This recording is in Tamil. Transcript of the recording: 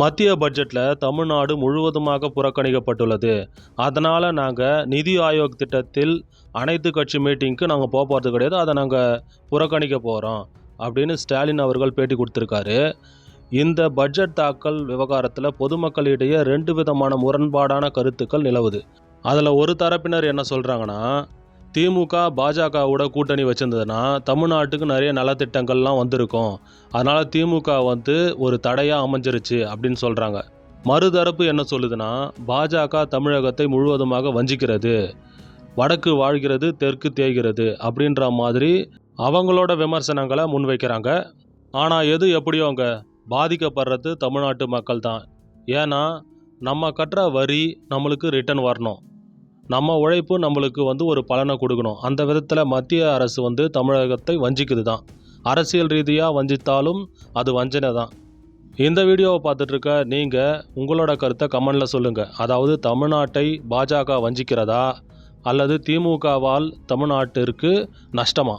மத்திய பட்ஜெட்டில் தமிழ்நாடு முழுவதுமாக புறக்கணிக்கப்பட்டுள்ளது. அதனால் நாங்கள் நிதி ஆயோக் திட்டத்தில் அனைத்து கட்சி மீட்டிங்க்கு நாங்கள் போக போகிறது கிடையாது. அதை நாங்கள் புறக்கணிக்க போகிறோம் அப்படின்னு ஸ்டாலின் அவர்கள் பேட்டி கொடுத்துருக்காரு. இந்த பட்ஜெட் தாக்கல் விவகாரத்தில் பொதுமக்களிடையே ரெண்டு விதமான முரண்பாடான கருத்துக்கள் நிலவுது. அதில் ஒரு தரப்பினர் என்ன சொல்கிறாங்கன்னா திமுக பாஜகவோட கூட்டணி வச்சுருந்ததுன்னா தமிழ்நாட்டுக்கு நிறைய நலத்திட்டங்கள்லாம் வந்திருக்கும். அதனால் திமுக வந்து ஒரு தடையாக அமைஞ்சிருச்சு அப்படின்னு சொல்கிறாங்க மறுதரப்பு என்ன சொல்லுதுன்னா பாஜக தமிழகத்தை முழுவதுமாக வஞ்சிக்கிறது வடக்கு வாழ்கிறது தெற்கு தேய்கிறது அப்படின்ற மாதிரி அவங்களோட விமர்சனங்களை முன்வைக்கிறாங்க. ஆனால் எது எப்படியோங்க பாதிக்கப்படுறது தமிழ்நாட்டு மக்கள் தான் ஏன்னா நம்ம கட்டுற வரி நம்மளுக்கு ரிட்டர்ன் வரணும். நம்ம உழைப்பு நம்மளுக்கு வந்து ஒரு பலனை கொடுக்கணும். அந்த விதத்தில் மத்திய அரசு வந்து தமிழகத்தை வஞ்சிக்குது தான் அரசியல் ரீதியாக வஞ்சித்தாலும் அது வஞ்சனை தான் இந்த வீடியோவை பார்த்துட்ருக்க நீங்கள் உங்களோட கருத்தை கமெண்டில் சொல்லுங்கள் அதாவது தமிழ்நாட்டை பாஜக வஞ்சிக்கிறதா? அல்லது திமுகவால் தமிழ்நாட்டிற்கு நஷ்டமா?